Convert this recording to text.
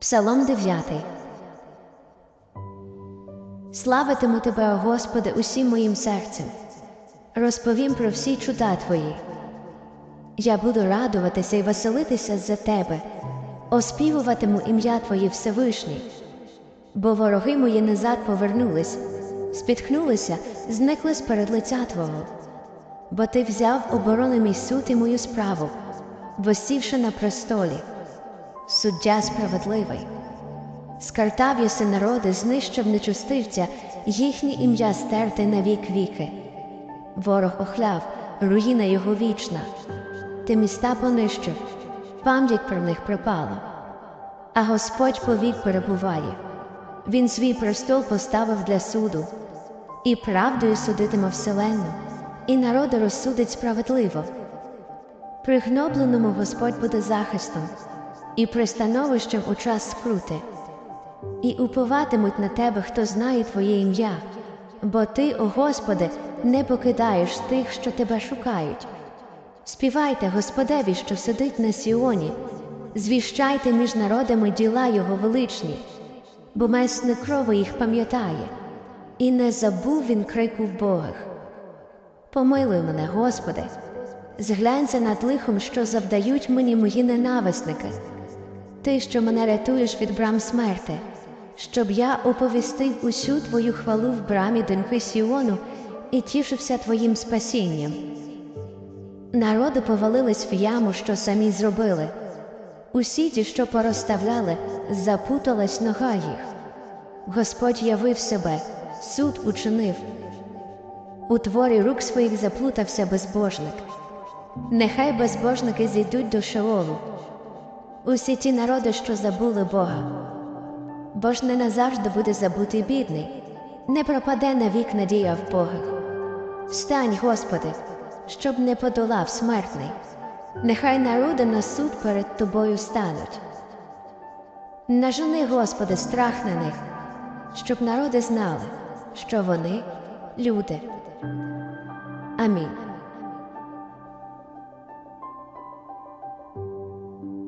Псалом 9. Славитиму Тебе, Господи, усім моїм серцем. Розповім про всі чуда Твої. Я буду радуватися і веселитися за Тебе, оспівуватиму ім'я Твоє Всевишній. Бо вороги мої назад повернулись, спіткнулися, зникли з перед лиця Твого. Бо Ти взяв оборони мій суд і мою справу, восівши на престолі суддя справедливий. Скартав єси народи, знищив нечустивця, їхнє ім'я стерте на вік віки. Ворог охляв, руїна його вічна, ти міста понищив, пам'ять про них пропала. А Господь повік перебуває. Він свій престол поставив для суду, і правдою судитиме вселенну, і народи розсудить справедливо. Пригнобленому Господь буде захистом і пристановищем у час скрути, і уповатимуть на тебе, хто знає Твоє ім'я, бо Ти, о Господи, не покидаєш тих, що тебе шукають. Співайте Господеві, що сидить на Сіоні, звіщайте між народами діла Його величні, бо месник крови їх пам'ятає, і не забув він крику вбогих. Помилуй мене, Господи, зглянься над лихом, що завдають мені мої ненависники. Ти, що мене рятуєш від брам смерти, щоб я оповістив усю твою хвалу в брамі доньки Сіону і тішився твоїм спасінням. Народи повалились в яму, що самі зробили. Усі ті, що порозставляли, запуталась нога їх. Господь явив себе, суд учинив. У творі рук своїх заплутався безбожник. Нехай безбожники зійдуть до Шеолу. Усі ті народи, що забули Бога. Бо ж не назавжди буде забутий бідний, не пропаде навік надія в Богах. Встань, Господи, щоб не подолав смертний, нехай народи на суд перед тобою стануть. Нажени, Господи, страх на них, щоб народи знали, що вони люди. Амінь.